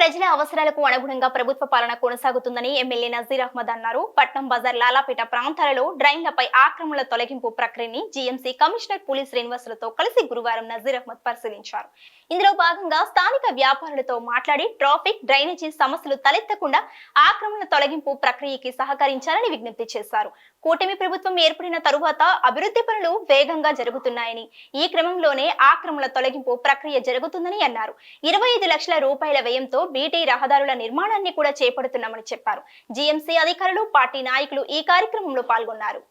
ప్రజల అవసరాలకు అనుగుణంగా ప్రభుత్వ పాలన కొనసాగుతుందని ఎమ్మెల్యే నజీర్ అహ్మద్ అన్నారు. పట్నం బజార్ లాలాపేట ప్రాంతాలలో డ్రైన్లపై ఆక్రమణల తొలగింపు ప్రక్రియని జీఎంసీ కమిషనర్ పోలీస్ శ్రీనివాసులతో కలిసి గురువారం నజీర్ అహ్మద్ పరిశీలించారు. ఇందులో భాగంగా స్థానిక వ్యాపారులతో మాట్లాడి ట్రాఫిక్ డ్రైనేజీ సమస్యలు తలెత్తకుండా ఆక్రమణ తొలగింపు ప్రక్రియకి సహకరించాలని విజ్ఞప్తి చేశారు. కూటమి ప్రభుత్వం ఏర్పడిన తరువాత అభివృద్ధి పనులు వేగంగా జరుగుతున్నాయని ఈ క్రమంలోనే ఆక్రమణ తొలగింపు ప్రక్రియ జరుగుతుందని అన్నారు. ఇరవై ఐదు లక్షల రూపాయల వ్యయంతో బీటీ రహదారుల నిర్మాణాన్ని కూడా చేపడుతున్నామని చెప్పారు. జీఎంసీ అధికారులు పార్టీ నాయకులు ఈ కార్యక్రమంలో పాల్గొన్నారు.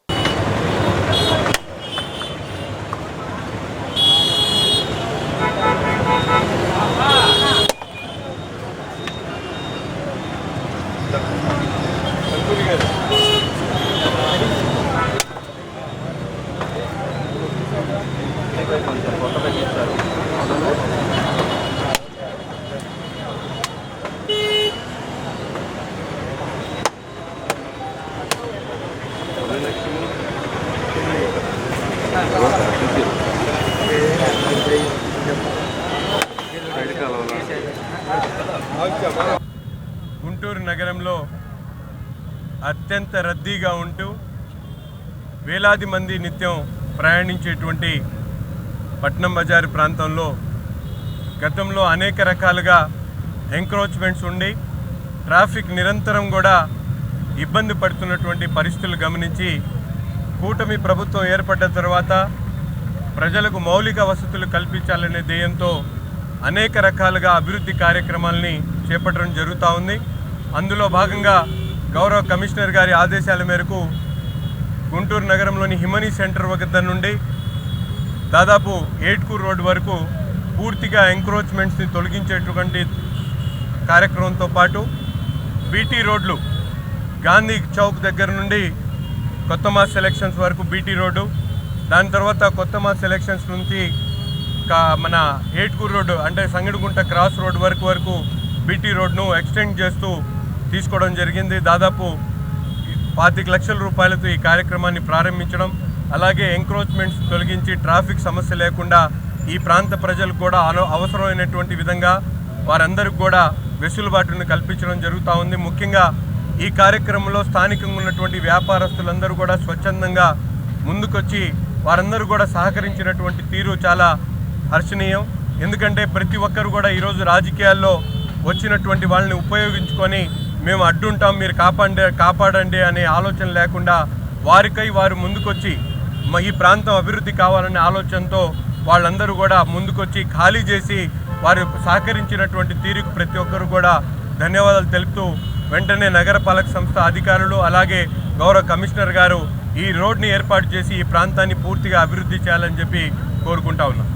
గుంటూరు నగరంలో అత్యంత రద్దీగా ఉంటూ వేలాది మంది నిత్యం ప్రయాణించేటువంటి పట్నం బజార్ ప్రాంతంలో గతంలో అనేక రకాలుగా ఎంక్రోచ్మెంట్స్ ఉండి ట్రాఫిక్ నిరంతరం కూడా ఇబ్బంది పడుతున్నటువంటి పరిస్థితులు గమనించి కూటమి ప్రభుత్వం ఏర్పడ్డ తర్వాత ప్రజలకు మౌలిక వసతులు కల్పించాలనే ధ్యేయంతో అనేక రకాలుగా అభివృద్ధి కార్యక్రమాలని చేపట్టడం జరుగుతూ ఉంది. అందులో భాగంగా గౌరవ కమిషనర్ గారి ఆదేశాల మేరకు గుంటూరు నగరంలోని హిమనీ సెంటర్ వద్ద నుండి దాదాపు ఏట్కూర్ రోడ్ వరకు పూర్తిగా ఎంక్రోచ్మెంట్స్ని తొలగించేటువంటి కార్యక్రమంతో పాటు బీటీ రోడ్లు గాంధీ చౌక్ దగ్గర నుండి కొత్త మాస్ సెలెక్షన్స్ వరకు బీటీ రోడ్డు దాని తర్వాత కొత్త మాస్ సెలక్షన్స్ నుంచి కా- మన ఏట్కూర్ రోడ్డు అంటే సంగడిగుంట క్రాస్ రోడ్ వరకు వరకు బీటీ రోడ్ను ఎక్స్టెండ్ చేస్తూ తీసుకోవడం జరిగింది. దాదాపు పాతిక లక్షల రూపాయలతో ఈ కార్యక్రమాన్ని ప్రారంభించడం అలాగే ఎంక్రోచ్మెంట్స్ తొలగించి ట్రాఫిక్ సమస్య లేకుండా ఈ ప్రాంత ప్రజలకు కూడా అవసరమైనటువంటి విధంగా వారందరికీ కూడా వెసులుబాటును కల్పించడం జరుగుతూ ఉంది. ముఖ్యంగా ఈ కార్యక్రమంలో స్థానికంగా ఉన్నటువంటి వ్యాపారస్తులందరూ కూడా స్వచ్ఛందంగా ముందుకొచ్చి వారందరూ కూడా సహకరించినటువంటి తీరు చాలా హర్షణీయం. ఎందుకంటే ప్రతి ఒక్కరు కూడా ఈరోజు రాజకీయాల్లో వచ్చినటువంటి వాళ్ళని ఉపయోగించుకొని మేము అడ్డుంటాం మీరు కాపాడే కాపాడండి అనే ఆలోచన లేకుండా వారికై వారు ముందుకొచ్చి మ- ఈ ప్రాంతం అభివృద్ధి కావాలనే ఆలోచనతో వాళ్ళందరూ కూడా ముందుకొచ్చి ఖాళీ చేసి వారు సహకరించినటువంటి తీరుకు ప్రతి ఒక్కరు కూడా ధన్యవాదాలు తెలుపుతూ వెంటనే నగరపాలక సంస్థ అధికారులు అలాగే గౌరవ కమిషనర్ గారు ఈ రోడ్ని ఏర్పాటు చేసి ఈ ప్రాంతాన్ని పూర్తిగా అభివృద్ధి చేయాలని చెప్పి కోరుకుంటా ఉన్నాం.